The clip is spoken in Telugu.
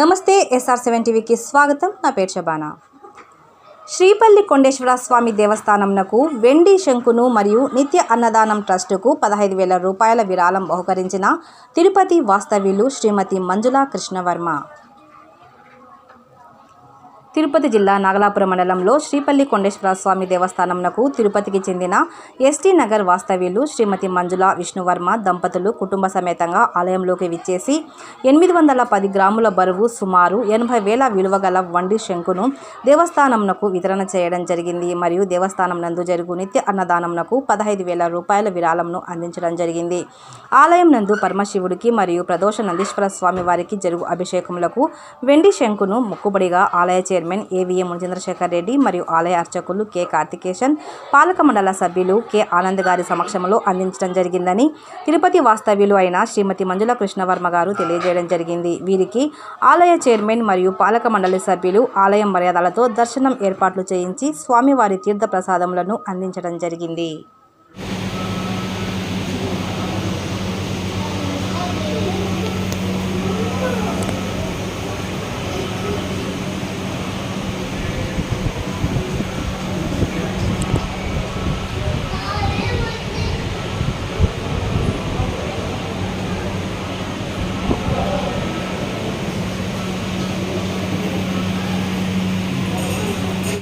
నమస్తే ఎస్ఆర్ సెవెన్ టీవీకి స్వాగతం. నా పేరు శబానా శ్రీపల్లి కొండేశ్వర స్వామి దేవస్థానంనకు వెండి శంకును మరియు నిత్య అన్నదానం ట్రస్టుకు పదహైదు వేల రూపాయల విరాళం బహుకరించిన తిరుపతి వాస్తవ్యులు శ్రీమతి మంజుల కృష్ణవర్మ. తిరుపతి జిల్లా నాగలాపురం మండలంలో శ్రీపల్లి కొండేశ్వర స్వామి దేవస్థానంనకు తిరుపతికి చెందిన ఎస్టీ నగర్ వాస్తవ్యులు శ్రీమతి మంజుల విష్ణువర్మ దంపతులు కుటుంబ సమేతంగా ఆలయంలోకి విచ్చేసి ఎనిమిది వందల పది గ్రాముల బరువు సుమారు ఎనభై వేల విలువ గల వండి శంకును దేవస్థానంనకు వితరణ చేయడం జరిగింది మరియు దేవస్థానం నందు జరుగు నిత్య అన్నదానంనకు పదహైదు వేల రూపాయల విరాళంను అందించడం జరిగింది. ఆలయం నందు పరమశివుడికి మరియు ప్రదోష నందీశ్వర స్వామి వారికి జరుగు అభిషేకములకు వెండి శంకును మొక్కుబడిగా ఆలయ చైర్మన్ ఏవిఎం చంద్రశేఖర్ రెడ్డి మరియు ఆలయ అర్చకులు కె కార్తికేశన్ పాలక మండల సభ్యులు కె ఆనంద్ గారి సమక్షంలో అందించడం జరిగిందని తిరుపతి వాస్తవ్యులు అయిన శ్రీమతి మంజుల కృష్ణవర్మ గారు తెలియజేయడం జరిగింది. వీరికి ఆలయ చైర్మన్ మరియు పాలక మండలి సభ్యులు ఆలయం మర్యాదలతో దర్శనం ఏర్పాట్లు చేయించి స్వామివారి తీర్థ ప్రసాదములను అందించడం జరిగింది.